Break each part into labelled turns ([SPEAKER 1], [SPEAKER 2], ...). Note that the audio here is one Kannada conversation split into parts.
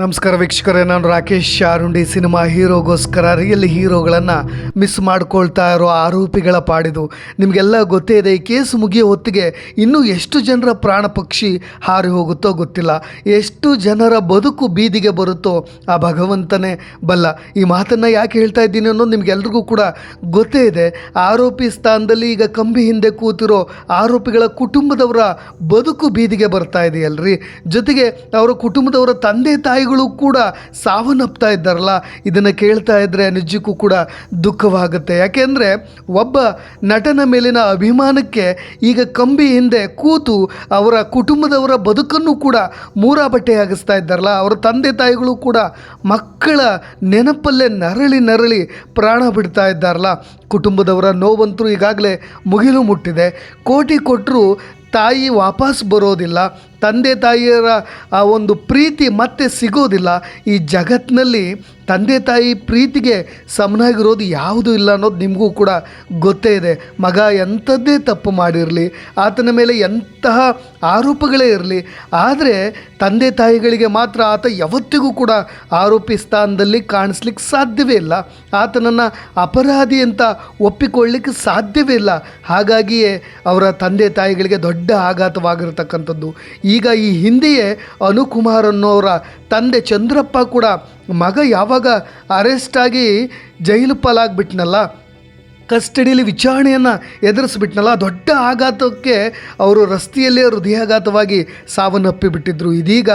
[SPEAKER 1] ನಮಸ್ಕಾರ ವೀಕ್ಷಕರೇ, ನಾನು ರಾಕೇಶ್ ಶಾರುಂಡಿ, ಸಿನಿಮಾ ಹೀರೋಗೋಸ್ಕರ ರಿಯಲ್ ಹೀರೋಗಳನ್ನು ಮಿಸ್ ಮಾಡ್ಕೊಳ್ತಾ ಇರೋ ಆರೋಪಿಗಳ ಪಾಡಿದು. ನಿಮಗೆಲ್ಲ ಗೊತ್ತೇ ಇದೆ, ಈ ಕೇಸ್ ಮುಗಿಯೋ ಹೊತ್ತಿಗೆ ಇನ್ನೂ ಎಷ್ಟು ಜನರ ಪ್ರಾಣ ಪಕ್ಷಿ ಹಾರಿ ಹೋಗುತ್ತೋ ಗೊತ್ತಿಲ್ಲ. ಎಷ್ಟು ಜನರ ಬದುಕು ಬೀದಿಗೆ ಬರುತ್ತೋ ಆ ಭಗವಂತನೇ ಬಲ್ಲ. ಈ ಮಾತನ್ನು ಯಾಕೆ ಹೇಳ್ತಾ ಇದ್ದೀನಿ ಅನ್ನೋದು ನಿಮಗೆಲ್ರಿಗೂ ಕೂಡ ಗೊತ್ತೇ ಇದೆ. ಆರೋಪಿ ಸ್ಥಾನದಲ್ಲಿ ಈಗ ಕಂಬಿ ಹಿಂದೆ ಕೂತಿರೋ ಆರೋಪಿಗಳ ಕುಟುಂಬದವರ ಬದುಕು ಬೀದಿಗೆ ಬರ್ತಾ ಇದೆಯಲ್ರಿ? ಜೊತೆಗೆ ಅವರ ಕುಟುಂಬದವರ ತಂದೆ ತಾಯಿಗಳು ಕೂಡ ಸಾವನ್ನಪ್ತಾ ಇದ್ದಾರಲ್ಲ, ಇದನ್ನು ಕೇಳ್ತಾ ಇದ್ದರೆ ನಿಜಕ್ಕೂ ಕೂಡ ದುಃಖವಾಗುತ್ತೆ. ಯಾಕೆಂದರೆ ಒಬ್ಬ ನಟನ ಮೇಲಿನ ಅಭಿಮಾನಕ್ಕೆ ಈಗ ಕಂಬಿ ಹಿಂದೆ ಕೂತು ಅವರ ಕುಟುಂಬದವರ ಬದುಕನ್ನು ಕೂಡ ಮೂರಾ ಬಟ್ಟೆ ಆಗಿಸ್ತಾ ಇದ್ದಾರಲ್ಲ, ಅವರ ತಂದೆ ತಾಯಿಗಳು ಕೂಡ ಮಕ್ಕಳ ನೆನಪಲ್ಲೇ ನರಳಿ ನರಳಿ ಪ್ರಾಣ ಬಿಡ್ತಾ ಇದ್ದಾರಲ್ಲ. ಕುಟುಂಬದವರ ನೋವಂತರೂ ಈಗಾಗಲೇ ಮುಗಿಲು ಮುಟ್ಟಿದೆ. ಕೋಟಿ ಕೊಟ್ಟರು ತಾಯಿ ವಾಪಸ್ ಬರೋದಿಲ್ಲ ತಂದೆ ತಾಯಿಯರ ಆ ಒಂದು ಪ್ರೀತಿ ಮತ್ತೆ ಸಿಗೋದಿಲ್ಲ. ಈ ಜಗತ್ತಿನಲ್ಲಿ ತಂದೆ ತಾಯಿ ಪ್ರೀತಿಗೆ ಸಮನಾಗಿರೋದು ಯಾವುದೂ ಇಲ್ಲ ಅನ್ನೋದು ನಿಮಗೂ ಕೂಡ ಗೊತ್ತೇ ಇದೆ. ಮಗ ಎಂಥದ್ದೇ ತಪ್ಪು ಮಾಡಿರಲಿ, ಆತನ ಮೇಲೆ ಎಂತಹ ಆರೋಪಗಳೇ ಇರಲಿ, ಆದರೆ ತಂದೆ ತಾಯಿಗಳಿಗೆ ಮಾತ್ರ ಆತ ಯಾವತ್ತಿಗೂ ಕೂಡ ಆರೋಪಿ ಸ್ಥಾನದಲ್ಲಿ ಕಾಣಿಸ್ಲಿಕ್ಕೆ ಸಾಧ್ಯವೇ ಇಲ್ಲ. ಆತನನ್ನು ಅಪರಾಧಿ ಅಂತ ಒಪ್ಪಿಕೊಳ್ಳಿಕ್ಕೆ ಸಾಧ್ಯವೇ ಇಲ್ಲ. ಹಾಗಾಗಿಯೇ ಅವರ ತಂದೆ ತಾಯಿಗಳಿಗೆ ದೊಡ್ಡ ಆಘಾತವಾಗಿರತಕ್ಕಂಥದ್ದು. ಈಗ ಈ ಹಿಂದೆಯೇ ಅನುಕುಮಾರ್ ಅನ್ನೋರ ತಂದೆ ಚಂದ್ರಪ್ಪ ಕೂಡ ಮಗ ಯಾವಾಗ ಅರೆಸ್ಟ್ ಆಗಿ ಜೈಲು ಪಾಲಾಗ್ಬಿಟ್ನಲ್ಲ ಕಸ್ಟಡಿಯಲ್ಲಿ ವಿಚಾರಣೆಯನ್ನು ಎದುರಿಸ್ಬಿಟ್ನಲ್ಲ, ದೊಡ್ಡ ಆಘಾತಕ್ಕೆ ಅವರು ರಸ್ತೆಯಲ್ಲೇ ಹೃದಯಾಘಾತವಾಗಿ ಸಾವನ್ನಪ್ಪಿಬಿಟ್ಟಿದ್ರು ಇದೀಗ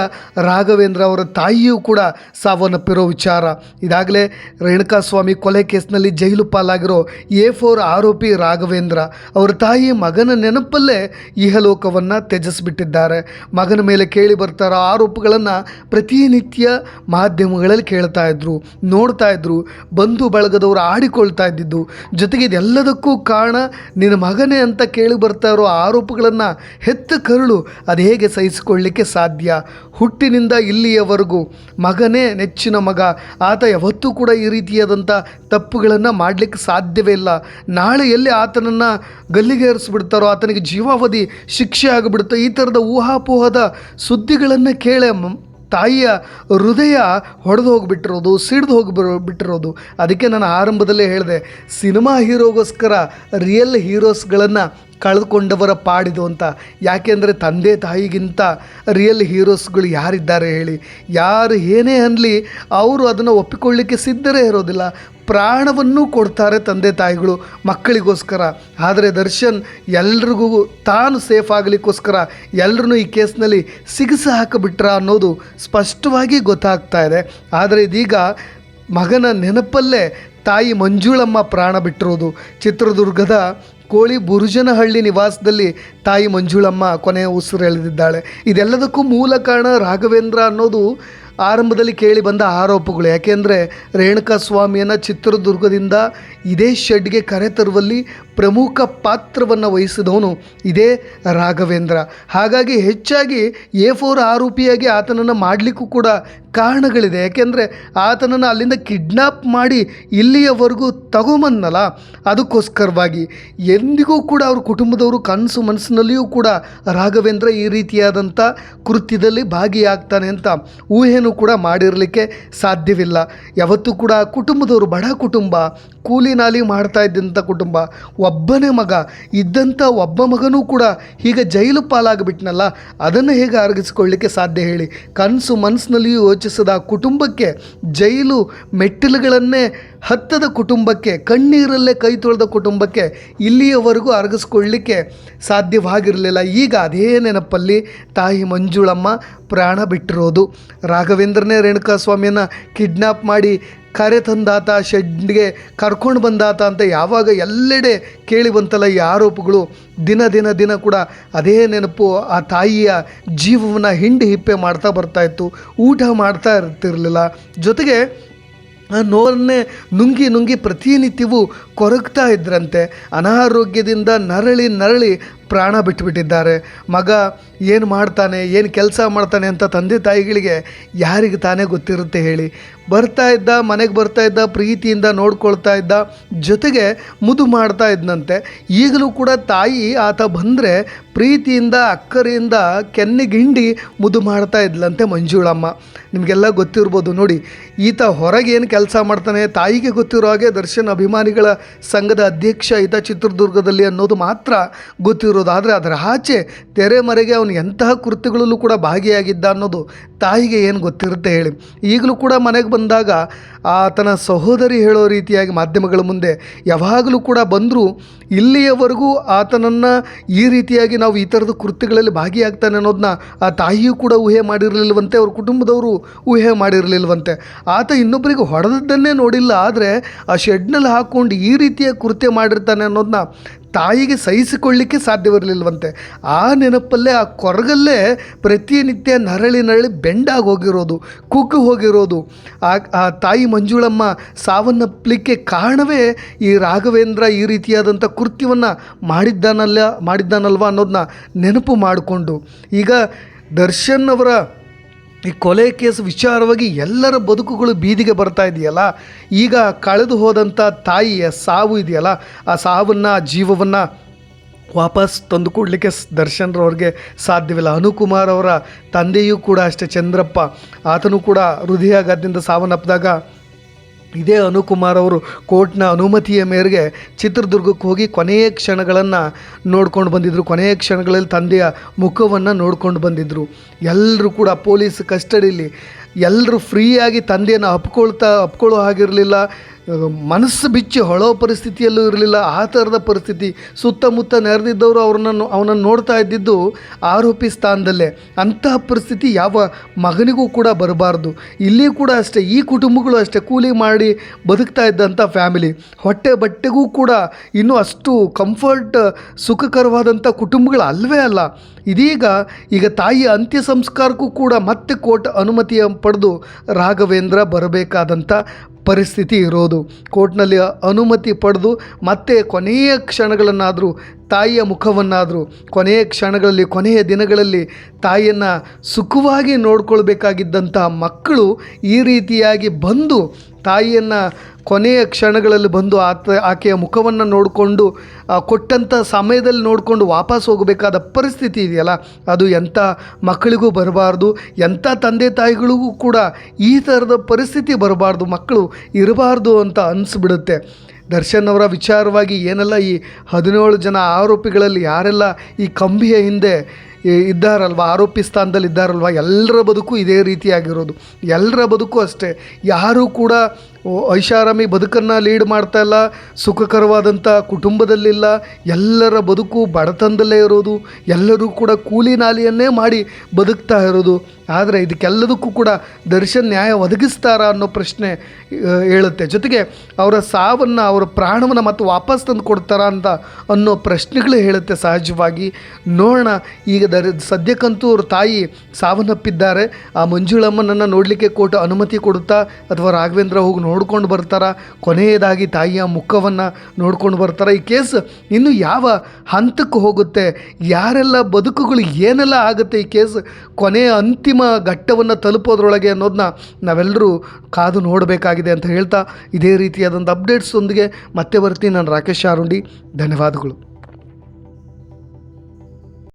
[SPEAKER 1] ರಾಘವೇಂದ್ರ ಅವರ ತಾಯಿಯೂ ಕೂಡ ಸಾವನ್ನಪ್ಪಿರೋ ವಿಚಾರ. ಇದಾಗಲೇ ರೇಣುಕಾಸ್ವಾಮಿ ಕೊಲೆ ಕೇಸ್ನಲ್ಲಿ ಜೈಲು ಪಾಲಾಗಿರೋ ಎ ಫೋರ್ ಆರೋಪಿ ರಾಘವೇಂದ್ರ ಅವರ ತಾಯಿ ಮಗನ ನೆನಪಲ್ಲೇ ಇಹಲೋಕವನ್ನು ತ್ಯಜಿಸ್ಬಿಟ್ಟಿದ್ದಾರೆ. ಮಗನ ಮೇಲೆ ಕೇಳಿ ಬರ್ತಾರೋ ಆರೋಪಗಳನ್ನು ಪ್ರತಿನಿತ್ಯ ಮಾಧ್ಯಮಗಳಲ್ಲಿ ಕೇಳ್ತಾ ಇದ್ರು, ನೋಡ್ತಾ ಇದ್ರು, ಬಂಧು ಬಳಗದವರು ಆಡಿಕೊಳ್ತಾ ಇದ್ದಿದ್ದು. ಜೊತೆಗೆ ಇದೆಲ್ಲದಕ್ಕೂ ಕಾರಣ ನಿನ್ನ ಮಗನೇ ಅಂತ ಕೇಳಿ ಬರ್ತಾ ಇರೋ ಆರೋಪಗಳನ್ನು ಹೆತ್ತ ಕರುಳು ಅದು ಹೇಗೆ ಸಹಿಸಿಕೊಳ್ಳಿಕ್ಕೆ ಸಾಧ್ಯ? ಹುಟ್ಟಿನಿಂದ ಇಲ್ಲಿಯವರೆಗೂ ಮಗನೇ ನೆಚ್ಚಿನ ಮಗ, ಆತ ಯಾವತ್ತೂ ಕೂಡ ಈ ರೀತಿಯಾದಂಥ ತಪ್ಪುಗಳನ್ನು ಮಾಡಲಿಕ್ಕೆ ಸಾಧ್ಯವೇ ಇಲ್ಲ. ನಾಳೆ ಎಲ್ಲಿ ಆತನನ್ನು ಗಲ್ಲಿಗೇರಿಸ್ಬಿಡ್ತಾರೋ, ಆತನಿಗೆ ಜೀವಾವಧಿ ಶಿಕ್ಷೆ ಆಗಿಬಿಡುತ್ತೋ, ಈ ಥರದ ಊಹಾಪೋಹದ ಸುದ್ದಿಗಳನ್ನು ಕೇಳೇ ತಾಯಿಯ ಹೃದಯ ಹೊಡೆದು ಹೋಗಿಬಿಟ್ಟಿರೋದು, ಸಿಡ್ದು ಹೋಗಿ ಬಿಟ್ಟಿರೋದು. ಅದಕ್ಕೆ ನಾನು ಆರಂಭದಲ್ಲೇ ಹೇಳಿದೆ, ಸಿನಿಮಾ ಹೀರೋಗೋಸ್ಕರ ರಿಯಲ್ ಹೀರೋಸ್ಗಳನ್ನು ಕಳೆದುಕೊಂಡವರ ಪಾಡಿದು ಅಂತ. ಯಾಕೆಂದರೆ ತಂದೆ ತಾಯಿಗಿಂತ ರಿಯಲ್ ಹೀರೋಸ್ಗಳು ಯಾರಿದ್ದಾರೆ ಹೇಳಿ. ಯಾರು ಏನೇ ಅನ್ನಲಿ ಅವರು ಅದನ್ನು ಒಪ್ಪಿಕೊಳ್ಳಿಕ್ಕೆ ಸಿದ್ಧರೇ ಇರೋದಿಲ್ಲ. ಪ್ರಾಣವನ್ನು ಕೊಡ್ತಾರೆ ತಂದೆ ತಾಯಿಗಳು ಮಕ್ಕಳಿಗೋಸ್ಕರ. ಆದರೆ ದರ್ಶನ್ ಎಲ್ರಿಗೂ ತಾನು ಸೇಫ್ ಆಗಲಿಕ್ಕೋಸ್ಕರ ಎಲ್ಲರೂ ಈ ಕೇಸ್ನಲ್ಲಿ ಸಿಗಿಸಿ ಹಾಕಿಬಿಟ್ರ ಅನ್ನೋದು ಸ್ಪಷ್ಟವಾಗಿ ಗೊತ್ತಾಗ್ತಾ ಇದೆ. ಆದರೆ ಇದೀಗ ಮಗನ ನೆನಪಲ್ಲೇ ತಾಯಿ ಮಂಜುಳಮ್ಮ ಪ್ರಾಣ ಬಿಟ್ಟಿರೋದು. ಚಿತ್ರದುರ್ಗದ ಕೋಳಿ ಬುರುಜನಹಳ್ಳಿ ನಿವಾಸದಲ್ಲಿ ತಾಯಿ ಮಂಜುಳಮ್ಮ ಕೊನೆಯ ಉಸಿರು ಎಳೆದಿದ್ದಾಳೆ. ಇದೆಲ್ಲದಕ್ಕೂ ಮೂಲ ಕಾರಣ ರಾಘವೇಂದ್ರ ಅನ್ನೋದು ಆರಂಭದಲ್ಲಿ ಕೇಳಿ ಬಂದ ಆರೋಪಗಳು. ಯಾಕೆಂದರೆ ರೇಣುಕಾ ಸ್ವಾಮಿಯನ್ನು ಚಿತ್ರದುರ್ಗದಿಂದ ಇದೇ ಶೆಡ್ಗೆ ಕರೆತರುವಲ್ಲಿ ಪ್ರಮುಖ ಪಾತ್ರವನ್ನು ವಹಿಸಿದವನು ಇದೇ ರಾಘವೇಂದ್ರ. ಹಾಗಾಗಿ ಹೆಚ್ಚಾಗಿ ಎ ಫೋರ್ ಆರೋಪಿಯಾಗಿ ಆತನನ್ನು ಮಾಡಲಿಕ್ಕೂ ಕೂಡ ಕಾರಣಗಳಿದೆ. ಯಾಕೆಂದರೆ ಆತನನ್ನು ಅಲ್ಲಿಂದ ಕಿಡ್ನಾಪ್ ಮಾಡಿ ಇಲ್ಲಿಯವರೆಗೂ ತಗೊಂಬಂದಲ್ಲ ಅದಕ್ಕೋಸ್ಕರವಾಗಿ. ಎಂದಿಗೂ ಕೂಡ ಅವ್ರ ಕುಟುಂಬದವರು ಕನಸು ಮನಸ್ಸಿನಲ್ಲಿಯೂ ಕೂಡ ರಾಘವೇಂದ್ರ ಈ ರೀತಿಯಾದಂಥ ಕೃತ್ಯದಲ್ಲಿ ಭಾಗಿಯಾಗ್ತಾನೆ ಅಂತ ಊಹೆನೂ ಕೂಡ ಮಾಡಿರಲಿಕ್ಕೆ ಸಾಧ್ಯವಿಲ್ಲ. ಯಾವತ್ತೂ ಕೂಡ ಕುಟುಂಬದವರು ಬಡ ಕುಟುಂಬ, ಕೂಲಿ ನಾಲಿ ಮಾಡ್ತಾ ಇದ್ದಂಥ ಕುಟುಂಬ, ಒಬ್ಬನೇ ಮಗ, ಇದ್ದಂಥ ಒಬ್ಬ ಮಗನೂ ಕೂಡ ಹೀಗೆ ಜೈಲು ಪಾಲಾಗಿಬಿಟ್ನಲ್ಲ, ಅದನ್ನು ಹೇಗೆ ಅರಗಿಸ್ಕೊಳ್ಳಿಕ್ಕೆ ಸಾಧ್ಯ ಹೇಳಿ. ಕನಸು ಮನಸ್ಸಿನಲ್ಲಿಯೂ ಯೋಚಿಸದ ಕುಟುಂಬಕ್ಕೆ ಜೈಲು ಮೆಟ್ಟಿಲುಗಳನ್ನೇ ಹತ್ತದ ಕುಟುಂಬಕ್ಕೆ, ಕಣ್ಣೀರಲ್ಲೇ ಕೈ ತೊಳೆದ ಕುಟುಂಬಕ್ಕೆ ಇಲ್ಲಿಯವರೆಗೂ ಅರಗಿಸ್ಕೊಳ್ಳಿಕ್ಕೆ ಸಾಧ್ಯವಾಗಿರಲಿಲ್ಲ. ಈಗ ಅದೇ ನೆನಪಲ್ಲಿ ತಾಯಿ ಮಂಜುಳಮ್ಮ ಪ್ರಾಣ ಬಿಟ್ಟಿರೋದು. ರಾಘವೇಂದ್ರನೇ ರೇಣುಕಾ ಸ್ವಾಮಿಯನ್ನು ಕಿಡ್ನಾಪ್ ಮಾಡಿ ಕರೆ ತಂದಾತ ಶೆಡ್ಗೆ ಕರ್ಕೊಂಡು ಬಂದಾತ ಅಂತ ಯಾವಾಗ ಎಲ್ಲೆಡೆ ಕೇಳಿ ಬಂತಲ್ಲ ಈ ಆರೋಪಗಳು. ದಿನ ದಿನ ದಿನ ಕೂಡ ಅದೇ ನೆನಪು ಆ ತಾಯಿಯ ಜೀವವನ್ನು ಹಿಂಡಿ ಹಿಪ್ಪೆ ಮಾಡ್ತಾ ಬರ್ತಾ ಇತ್ತು. ಊಟ ಮಾಡ್ತಾ ಇರ್ತಿರಲಿಲ್ಲ. ಜೊತೆಗೆ ಆ ನೋವನ್ನೇ ನುಂಗಿ ನುಂಗಿ ಪ್ರತಿನಿತ್ಯವೂ ಕೊರಗ್ತಾ ಇದ್ರಂತೆ. ಅನಾರೋಗ್ಯದಿಂದ ನರಳಿ ನರಳಿ ಪ್ರಾಣ ಬಿಟ್ಟುಬಿಟ್ಟಿದ್ದಾರೆ ಮಗ ಏನು ಮಾಡ್ತಾನೆ, ಏನು ಕೆಲಸ ಮಾಡ್ತಾನೆ ಅಂತ ತಂದೆ ತಾಯಿಗಳಿಗೆ ಯಾರಿಗೆ ತಾನೇ ಗೊತ್ತಿರುತ್ತೆ ಹೇಳಿ. ಬರ್ತಾ ಇದ್ದ, ಮನೆಗೆ ಬರ್ತಾ ಇದ್ದ, ಪ್ರೀತಿಯಿಂದ ನೋಡ್ಕೊಳ್ತಾ ಇದ್ದ, ಜೊತೆಗೆ ಮುದು ಮಾಡ್ತಾ ಇದ್ದಂತೆ ಈಗಲೂ ಕೂಡ ತಾಯಿ ಆತ ಬಂದರೆ ಪ್ರೀತಿಯಿಂದ ಅಕ್ಕರೆಯಿಂದ ಕೆನ್ನಿಗಿಂಡಿ ಮುದು ಮಾಡ್ತಾ ಇದ್ಲಂತೆ ಮಂಜುಳಮ್ಮ. ನಿಮಗೆಲ್ಲ ಗೊತ್ತಿರ್ಬೋದು ನೋಡಿ, ಈತ ಹೊರಗೆ ಏನು ಕೆಲಸ ಮಾಡ್ತಾನೆ, ತಾಯಿಗೆ ಗೊತ್ತಿರೋ ಹಾಗೆ ದರ್ಶನ್ ಅಭಿಮಾನಿಗಳ ಸಂಘದ ಅಧ್ಯಕ್ಷ ಈತ ಚಿತ್ರದುರ್ಗದಲ್ಲಿ ಅನ್ನೋದು ಮಾತ್ರ ಗೊತ್ತಿರೋದು ಆದರೆ ಅದರ ಆಚೆ ತೆರೆಮರೆಗೆ ಅವನು ಎಂತಹ ಕೃತ್ಯಗಳಲ್ಲೂ ಕೂಡ ಭಾಗಿಯಾಗಿದ್ದ ಅನ್ನೋದು ತಾಯಿಗೆ ಏನು ಗೊತ್ತಿರುತ್ತೆ ಹೇಳಿ. ಈಗಲೂ ಕೂಡ ಮನೆಗೆ ಬಂದಾಗ ಆತನ ಸಹೋದರಿ ಹೇಳೋ ರೀತಿಯಾಗಿ ಮಾಧ್ಯಮಗಳ ಮುಂದೆ ಯಾವಾಗಲೂ ಕೂಡ ಬಂದರೂ ಇಲ್ಲಿಯವರೆಗೂ ಆತನನ್ನು ಈ ರೀತಿಯಾಗಿ ನಾವು ಈ ಥರದ ಕೃತ್ಯಗಳಲ್ಲಿ ಭಾಗಿಯಾಗ್ತಾನೆ ಅನ್ನೋದನ್ನ ಆ ತಾಯಿಯೂ ಕೂಡ ಊಹೆ ಮಾಡಿರಲಿಲ್ಲವಂತೆ ಅವ್ರ ಕುಟುಂಬದವರು ಊಹೆ ಮಾಡಿರಲಿಲ್ಲವಂತೆ ಆತ ಇನ್ನೊಬ್ಬರಿಗೆ ಹೊಡೆದದ್ದನ್ನೇ ನೋಡಿಲ್ಲ, ಆದರೆ ಆ ಶೆಡ್ನಲ್ಲಿ ಹಾಕ್ಕೊಂಡು ಈ ರೀತಿಯ ಕೃತ್ಯ ಮಾಡಿರ್ತಾನೆ ಅನ್ನೋದನ್ನ ತಾಯಿಗೆ ಸಹಿಸಿಕೊಳ್ಳಿಕ್ಕೆ ಸಾಧ್ಯವಿರಲಿಲ್ವಂತೆ ಆ ನೆನಪಲ್ಲೇ, ಆ ಕೊರಗಲ್ಲೇ ಪ್ರತಿನಿತ್ಯ ನರಳಿ ನರಳಿ ಬೆಂಡಾಗಿ ಹೋಗಿರೋದು ಕುಗ್ಗು ಹೋಗಿರೋದು. ಆ ತಾಯಿ ಮಂಜುಳಮ್ಮ ಸಾವನ್ನಪ್ಪಲಿಕ್ಕೆ ಕಾರಣವೇ ಈ ರಾಘವೇಂದ್ರ ಈ ರೀತಿಯಾದಂಥ ಕೃತ್ಯವನ್ನು ಮಾಡಿದ್ದಾನಲ್ಲ, ಮಾಡಿದ್ದಾನಲ್ವ ಅನ್ನೋದನ್ನ ನೆನಪು ಮಾಡಿಕೊಂಡು. ಈಗ ದರ್ಶನ್ ಅವರ ಈ ಕೊಲೆ ಕೇಸ್ ವಿಚಾರವಾಗಿ ಎಲ್ಲರ ಬದುಕುಗಳು ಬೀದಿಗೆ ಬರ್ತಾ ಇದೆಯಲ್ಲ? ಈಗ ಕಳೆದು ಹೋದಂಥ ತಾಯಿಯ ಸಾವು ಇದೆಯಲ್ಲ? ಆ ಸಾವನ್ನು, ಆ ಜೀವವನ್ನು ವಾಪಸ್ ತಂದು ಕೊಡಲಿಕ್ಕೆ ದರ್ಶನ್ರವ್ರಿಗೆ ಸಾಧ್ಯವಿಲ್ಲ. ಅನುಕುಮಾರ್ ಅವರ ತಂದೆಯೂ ಕೂಡ ಅಷ್ಟೇ ಚಂದ್ರಪ್ಪ. ಆತನು ಕೂಡ ಹೃದಯಾಘಾತದಿಂದ ಸಾವನ್ನಪ್ಪಿದಾಗ ಇದೇ ಅನುಕುಮಾರ್ ಅವರು ಕೋರ್ಟ್ನ ಅನುಮತಿಯ ಮೇರೆಗೆ ಚಿತ್ರದುರ್ಗಕ್ಕೆ ಹೋಗಿ ಕೊನೆಯ ಕ್ಷಣಗಳನ್ನು ನೋಡ್ಕೊಂಡು ಬಂದಿದ್ದರು ಕೊನೆಯ ಕ್ಷಣಗಳಲ್ಲಿ ತಂದೆಯ ಮುಖವನ್ನು ನೋಡ್ಕೊಂಡು ಬಂದಿದ್ದರು ಎಲ್ಲರೂ ಕೂಡ ಪೊಲೀಸ್ ಕಸ್ಟಡಿಲಿ ಎಲ್ಲರೂ ಫ್ರೀಯಾಗಿ ತಂದೆಯನ್ನು ಅಪ್ಕೊಳ್ತಾ, ಅಪ್ಕೊಳ್ಳೋ ಹಾಗಿರಲಿಲ್ಲ. ಮನಸ್ಸು ಬಿಚ್ಚಿ ಹೊಳೋ ಪರಿಸ್ಥಿತಿಯಲ್ಲೂ ಇರಲಿಲ್ಲ. ಆ ಥರದ ಪರಿಸ್ಥಿತಿ. ಸುತ್ತಮುತ್ತ ನೆರೆದಿದ್ದವರು ಅವ್ರನ್ನ ಅವನನ್ನು ನೋಡ್ತಾ ಇದ್ದಿದ್ದು ಆರೋಪಿ ಸ್ಥಾನದಲ್ಲೇ. ಅಂತಹ ಪರಿಸ್ಥಿತಿ ಯಾವ ಮಗನಿಗೂ ಕೂಡ ಬರಬಾರ್ದು. ಇಲ್ಲಿ ಕೂಡ ಅಷ್ಟೇ, ಈ ಕುಟುಂಬಗಳು ಅಷ್ಟೇ ಕೂಲಿ ಮಾಡಿ ಬದುಕ್ತಾ ಇದ್ದಂಥ ಫ್ಯಾಮಿಲಿ. ಹೊಟ್ಟೆ ಬಟ್ಟೆಗೂ ಕೂಡ ಇನ್ನೂ ಅಷ್ಟು ಕಂಫರ್ಟ್ ಸುಖಕರವಾದಂಥ ಕುಟುಂಬಗಳು ಅಲ್ಲವೇ ಅಲ್ಲ. ಇದೀಗ ಈಗ ತಾಯಿಯ ಅಂತ್ಯ ಸಂಸ್ಕಾರಕ್ಕೂ ಕೂಡ ಮತ್ತೆ ಕೋರ್ಟ್ ಅನುಮತಿಯ ಪಡೆದು ರಾಘವೇಂದ್ರ ಬರಬೇಕಾದಂಥ ಪರಿಸ್ಥಿತಿ ಇರೋದು. ಕೋರ್ಟ್ನಲ್ಲಿ ಅನುಮತಿ ಪಡೆದು ಮತ್ತೆ ಕೊನೆಯ ಕ್ಷಣಗಳನ್ನಾದರೂ, ತಾಯಿಯ ಮುಖವನ್ನಾದರೂ, ಕೊನೆಯ ಕ್ಷಣಗಳಲ್ಲಿ, ಕೊನೆಯ ದಿನಗಳಲ್ಲಿ ತಾಯಿಯನ್ನು ಸುಖವಾಗಿ ನೋಡ್ಕೊಳ್ಬೇಕಾಗಿದ್ದಂಥ ಮಕ್ಕಳು ಈ ರೀತಿಯಾಗಿ ಬಂದು ತಾಯಿಯನ್ನು ಕೊನೆಯ ಕ್ಷಣಗಳಲ್ಲಿ ಬಂದು ಆತ, ಆಕೆಯ ಮುಖವನ್ನು ನೋಡಿಕೊಂಡು ಕೊಟ್ಟಂಥ ಸಮಯದಲ್ಲಿ ನೋಡಿಕೊಂಡು ವಾಪಸ್ ಹೋಗಬೇಕಾದ ಪರಿಸ್ಥಿತಿ ಇದೆಯಲ್ಲ, ಅದು ಎಂಥ ಮಕ್ಕಳಿಗೂ ಬರಬಾರ್ದು, ಎಂಥ ತಂದೆ ತಾಯಿಗಳಿಗೂ ಕೂಡ ಈ ಥರದ ಪರಿಸ್ಥಿತಿ ಬರಬಾರ್ದು, ಮಕ್ಕಳು ಇರಬಾರ್ದು ಅಂತ ಅನಿಸ್ಬಿಡುತ್ತೆ. ದರ್ಶನ್ ಅವರ ವಿಚಾರವಾಗಿ ಏನೆಲ್ಲ ಈ ಹದಿನೇಳು ಜನ ಆರೋಪಿಗಳಲ್ಲಿ ಯಾರೆಲ್ಲ ಈ ಕಂಬಿಯ ಹಿಂದೆ ಇದ್ದಾರಲ್ವ? ಆರೋಪಿ ಸ್ಥಾನದಲ್ಲಿ ಇದ್ದಾರಲ್ವ? ಎಲ್ಲರ ಬದುಕು ಇದೇ ರೀತಿಯಾಗಿರೋದು. ಎಲ್ಲರ ಬದುಕು ಅಷ್ಟೇ. ಯಾರೂ ಕೂಡ ಐಷಾರಾಮಿ ಬದುಕನ್ನು ಲೀಡ್ ಮಾಡ್ತಾ ಇಲ್ಲ ಸುಖಕರವಾದಂಥ ಕುಟುಂಬದಲ್ಲಿಲ್ಲ, ಎಲ್ಲರ ಬದುಕು ಬಡತನದಲ್ಲೇ ಇರೋದು, ಎಲ್ಲರೂ ಕೂಡ ಕೂಲಿ ನಾಲಿಯನ್ನೇ ಮಾಡಿ ಬದುಕ್ತಾ ಇರೋದು. ಆದರೆ ಇದಕ್ಕೆಲ್ಲದಕ್ಕೂ ಕೂಡ ದರ್ಶನ್ ನ್ಯಾಯ ಒದಗಿಸ್ತಾರ ಅನ್ನೋ ಪ್ರಶ್ನೆ ಹೇಳುತ್ತೆ. ಜೊತೆಗೆ ಅವರ ಸಾವನ್ನು, ಅವರ ಪ್ರಾಣವನ್ನು ಮತ್ತೆ ವಾಪಸ್ ತಂದು ಕೊಡ್ತಾರಾ ಅಂತ ಅನ್ನೋ ಪ್ರಶ್ನೆಗಳು ಹೇಳುತ್ತೆ ಸಹಜವಾಗಿ. ನೋಡೋಣ, ಈಗ ದರ್, ಸದ್ಯಕ್ಕಂತೂ ಅವ್ರ ತಾಯಿ ಸಾವನ್ನಪ್ಪಿದ್ದಾರೆ. ಆ ಮಂಜುಳಮ್ಮನನ್ನು ನೋಡಲಿಕ್ಕೆ ಕೋರ್ಟ್ ಅನುಮತಿ ಕೊಡುತ್ತಾ, ಅಥವಾ ರಾಘವೇಂದ್ರ ಹೋಗಿ ನೋಡ್ಕೊಂಡು ಬರ್ತಾರ. ಕೊನೆಯದಾಗಿ ತಾಯಿಯ ಮುಖವನ್ನು ನೋಡ್ಕೊಂಡು ಬರ್ತಾರ. ಈ ಕೇಸ್ ಇನ್ನು ಯಾವ ಹಂತಕ್ಕೆ ಹೋಗುತ್ತೆ? ಯಾರೆಲ್ಲ ಬದುಕುಗಳು ಏನೆಲ್ಲ ಆಗುತ್ತೆ? ಈ ಕೇಸ್ ಕೊನೆಯ ಅಂತಿಮ ಘಟ್ಟವನ್ನು ತಲುಪೋದ್ರೊಳಗೆ ಅನ್ನೋದನ್ನ ನಾವೆಲ್ಲರೂ ಕಾದು ನೋಡಬೇಕಾಗಿದೆ ಅಂತ ಹೇಳ್ತಾ ಇದೇ ರೀತಿಯಾದಂಥ ಅಪ್ಡೇಟ್ಸ್ ಒಂದಿಗೆ ಮತ್ತೆ ಬರ್ತೀನಿ. ನಾನು ರಾಕೇಶ್ ಆರುಂಡಿ. ಧನ್ಯವಾದಗಳು.